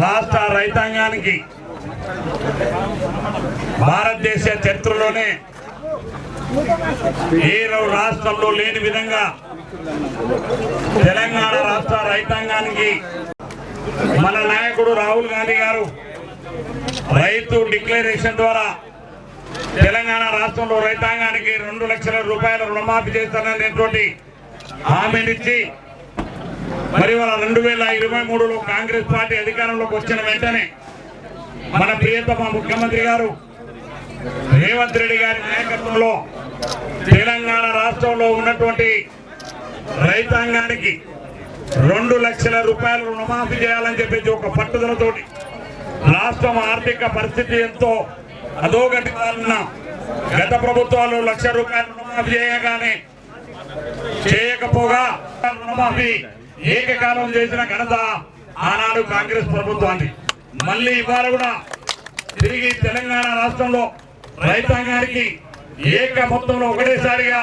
రాష్ట్ర రైతాంగానికి భారతదేశ చరిత్రలోనే ఏ రాష్ట్రంలో లేని విధంగా తెలంగాణ రాష్ట్ర రైతాంగానికి మన నాయకుడు రాహుల్ గాంధీ గారు రైతు డిక్లరేషన్ ద్వారా తెలంగాణ రాష్ట్రంలో రైతాంగానికి రెండు లక్షల రూపాయల రుణమాఫీ చేస్తాననేటువంటి హామీనిచ్చి మరి వాళ్ళ రెండు వేల ఇరవై మూడులో కాంగ్రెస్ పార్టీ అధికారంలోకి వచ్చిన వెంటనే మన ప్రియతమ ముఖ్యమంత్రి గారు రేవంత్ రెడ్డి గారి నాయకత్వంలో తెలంగాణ రాష్ట్రంలో ఉన్నటువంటి రైతాంగానికి రెండు లక్షల రూపాయలు రుణమాఫీ చేయాలని చెప్పేసి ఒక పట్టుదలతోటి రాష్ట్రం ఆర్థిక పరిస్థితి ఎంతో అధోగతిగా గత ప్రభుత్వాలు లక్ష రూపాయలు రుణమాఫీ చేయగానే చేయకపోగా రుణమాఫీ ఏకకాలం చేసిన ఘనత ఆనాడు కాంగ్రెస్ ప్రభుత్వాన్ని మళ్ళీ ఇవాళ కూడా తిరిగి తెలంగాణ రాష్ట్రంలో రైతాంగానికి ఏక మొత్తంలో ఒకటేసారిగా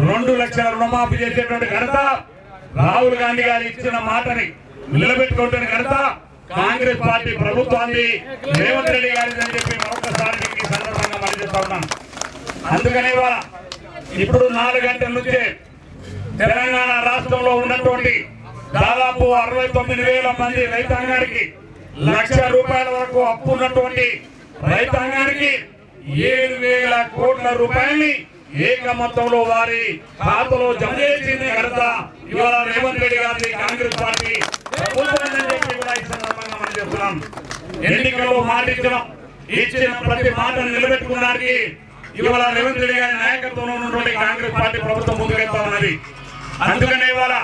రెండు లక్షల రుణమాఫీ చేసేటువంటి ఘనత రాహుల్ గాంధీ గారు ఇచ్చిన మాటని నిలబెట్టుకుంటున్న ఘనత కాంగ్రెస్ పార్టీ ప్రభుత్వాన్ని రేవంత్ రెడ్డి గారిది అని చెప్పి మరొకసారి ఈ సందర్భంగా మనం చెప్తా ఉన్నాను. అందుకనే ఇప్పుడు నాలుగు గంటల నుంచే తెలంగాణ రాష్ట్రంలో ఉన్నటువంటి దాదాపు అరవై తొమ్మిది వేల మంది రైతాంగానికి లక్ష రూపాయల వరకు అప్పు ఉన్నటువంటి రైతాంగానికి ఏడు వేల కోట్ల రూపాయల్ని ఏక మొత్తంలో వారి ఖాతాలో జమ చేసింది కనుక ఇవాళ రేవంత్ రెడ్డి గారిని కాంగ్రెస్ పార్టీ ప్రభుత్వాన్ని చెప్తున్నాం. ఎన్నికల్లో మాట ఇచ్చినాం ఇచ్చిన ప్రతి మాటను నిలబెట్టుకున్నానికి ఇవాళ రేవంత్ రెడ్డి గారి నాయకత్వంలో ఉన్నటువంటి కాంగ్రెస్ పార్టీ ప్రభుత్వం ముందుకెళ్తా ఉన్నది. అందుకనే ఇవాళ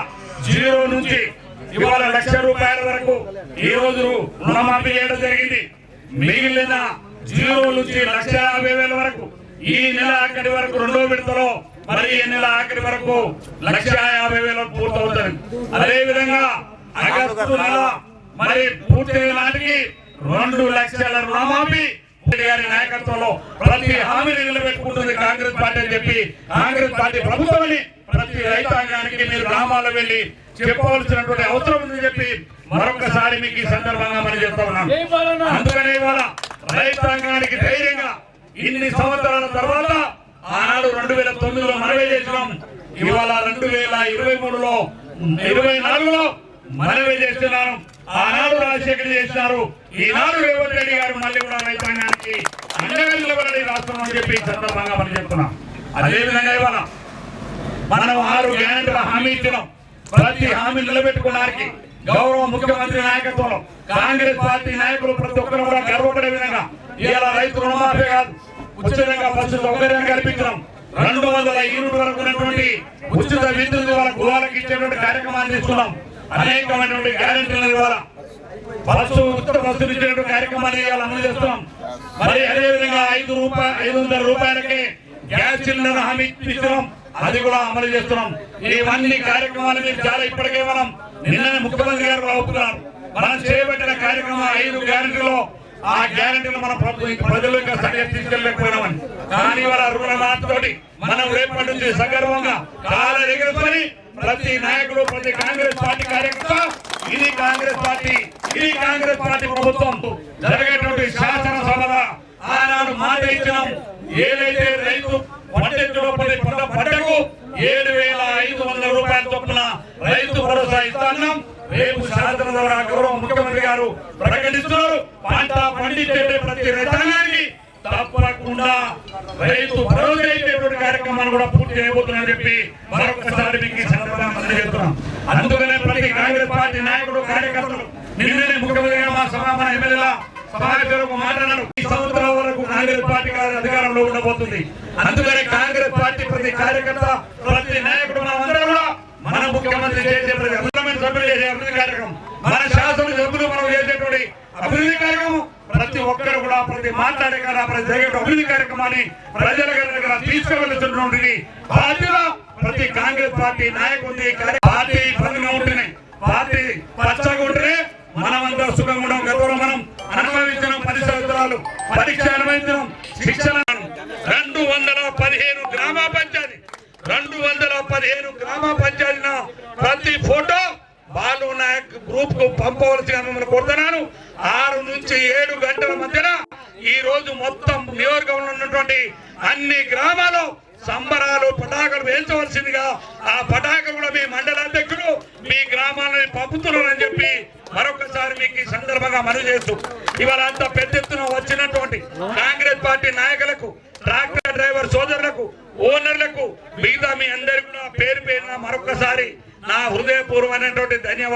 జీరో నుంచి ఇవాళ లక్ష రూపాయల వరకు ఈ రోజు రుణమాఫీ చేయడం జరిగింది. మిగిలిన జీరో నుంచి లక్ష యాభై వేల వరకు ఈ నెల ఆఖరి వరకు రెండో విడతలో మరి ఈ నెల ఆఖరి వరకు లక్ష యాభై వేల పూర్తవుతుంది. అదే విధంగా ఆగస్టు నెల మరి పూర్తి నాటికి రెండు లక్షల రుణమాఫీ రెడ్డి గారి నాయకత్వంలో ప్రతి హామీని నిలబెట్టుకుంటుంది కాంగ్రెస్ పార్టీ అని చెప్పి కాంగ్రెస్ పార్టీ ప్రభుత్వం అని ప్రతి రైతాంగానికి మీరు గ్రామాల్లో వెళ్ళి చెప్పవలసినటువంటి అవసరం ఉందని చెప్పి మరొకసారి మీకు ఈ సందర్భంగా మనం చెప్తా ఉన్నాం. అందుకనే ఇవాళ రైతాంగానికి ధైర్యంగా ఇన్ని సంవత్సరాల తర్వాత ఆనాడు రెండు వేల తొమ్మిదిలో మనవే చేసినాం. ఇవాళ రెండు వేల ఇరవై మూడులో ఇరవై నాలుగులో మనవే చేస్తున్నాను ఆనాడు రాజశేఖర్ చేసినారు. ఈనాడు రేవంత్ రెడ్డి గారు మళ్ళీ కూడా రైతాంగానికి అండగా నిలబడి రాష్ట్రం అని చెప్పి ఈ సందర్భంగా మనం చెప్తున్నాం. అదేవిధంగా ఇవాళ మనం ఆరు గ్యారెంటీల హామీ ఇచ్చినాం. ప్రతి హామీ నిలబెట్టుకోవడానికి గౌరవ ముఖ్యమంత్రి నాయకత్వంలో కాంగ్రెస్ పార్టీ నాయకులు ప్రతి ఒక్కరు కూడా గర్వపడే విధంగా ఇవాళ రైతు రుణమాఫీ కాదు ఉచితంగా బస్సు సౌకర్యాన్ని కల్పించడం రెండు వందల యూనిట్ వరకు ఉన్నటువంటి ఉచిత విద్యుత్ ద్వారా గృహాలకు ఇచ్చేటువంటి కార్యక్రమాన్ని తీసుకున్నాం. అనేకమైనటువంటి గ్యారెంటీలను ద్వారా బస్సు ఉచిత బస్సులు ఇచ్చేటువంటి కార్యక్రమాన్ని ఇవాళ అమలు చేస్తున్నాం. మరి అదే విధంగా ఐదు రూపాయలు ఐదు వందల రూపాయలకి గ్యాస్ సిలిండర్ హామీ ఇస్తున్నాం అది కూడా అమలు చేస్తున్నాం. ఇవన్నీ కార్యక్రమాలు మీరు చాలా ఇప్పటికే మనం నిన్ననే ముఖ్యమంత్రి గారు కూడా మనం చేపట్టిన కార్యక్రమం ఐదు గ్యారెంటీలో ఆ గ్యారెంటీలు మన ప్రజలు ఇంకా సరిగ్గా తీసుకెళ్ళలేకపోయినామని. కానీ వాళ్ళ రుణమాతతోటి మనం రేపటి నుంచి సగర్వంగా చాలా ఎగరుకొని ప్రతి నాయకుడు ప్రతి కాంగ్రెస్ పార్టీ కార్యకర్త ఇది కాంగ్రెస్ పార్టీ ఇది కాంగ్రెస్ పార్టీ ప్రభుత్వం. జరిగేటువంటి శాసనసభ ఆనాడు మాట ఇచ్చినాం. ఏదైతే రైతు పండించడం పంట పంటకు ఏడు వేల ఐదు వందల రూపాయల చొప్పున రైతు భరోసా ఇస్తాన్నాం రేపు శాసన ద్వారా గౌరవ ముఖ్యమంత్రి గారు ప్రకటిస్తున్నారు. పంట పండించే ప్రతి రైతాంగానికి తప్పకుండా రైతు భరోసా ఇచ్చేటువంటి కార్యక్రమాన్ని కూడా పూర్తి చేయబోతున్నారని చెప్పి మరొకసారి మీకు ఈ సందర్భంగా అందజేస్తున్నాం అందుకనే ప్రతి కాంగ్రెస్ పార్టీ నాయకుడు కార్యకర్తలు నిన్ననే ముఖ్యమంత్రి మా సభ మన ఎమ్మెల్యేల సమావేశంలో మాట్లాడారు. ఈ సంవత్సరం కాంగ్రెస్ పార్టీ గారి అధికారంలో ఉండబోతుంది. అందుకనే కాంగ్రెస్ పార్టీ ప్రతి కార్యకర్త ప్రతి నాయకుడు మనం కూడా మన ముఖ్యమంత్రి చేసే ప్రతి పార్లమెంట్ సభ్యులు చేసే అభివృద్ధి కార్యక్రమం మన శాసన సభ్యులు మనం చేసేటువంటి అభివృద్ధి కార్యక్రమం ప్రతి ఒక్కరు కూడా ప్రతి మాట్లాడే కదా ప్రతి జరిగే అభివృద్ధి కార్యక్రమాన్ని ప్రజల దగ్గర తీసుకువెళ్తున్నటువంటి బాధ్యత ప్రతి కాంగ్రెస్ పార్టీ నాయకుడి పార్టీ ఇబ్బందిగా ఉంటున్నాయి పార్టీ పచ్చగా ఉంటేనే మనం మనమంతా సుఖంగా ఉన్నాం గతంలో మనం అనుభవించిన పది సంవత్సరాలు పరీక్ష అనుభవించడం శిక్షణ రెండు వందల పదిహేను గ్రామ పంచాయతీ. రెండు వందల పదిహేను గ్రామ పంచాయతీన ప్రతి ఫోటో బాలు నాయక్ గ్రూప్కు పంపవలసిన మిమ్మల్ని కోరుతున్నాను. ఆరు నుంచి ఏడు గంటల మధ్యన ఈ రోజు మొత్తం నియోజకవర్గంలో ఉన్నటువంటి అన్ని గ్రామాలు సంబరాలు పటాకులు వేయించవలసిందిగా ఆ పటాకులు కూడా మీ మండల అధ్యక్షులు మీ గ్రామాలని పంపుతున్నారని చెప్పి మరొకసారి మీకు ఈ సందర్భంగా మనవి చేస్తూ ఇవాళ అంత పెద్ద కోసం వచ్చినటువంటి కాంగ్రెస్ పార్టీ నాయకులకు ట్రాక్టర్ డ్రైవర్ సోదరులకు ఓనర్లకు మిగతా మీ అందరికీ పేరు పేరున మరొకసారి నా హృదయపూర్వమైనటువంటి ధన్యవాదాలు.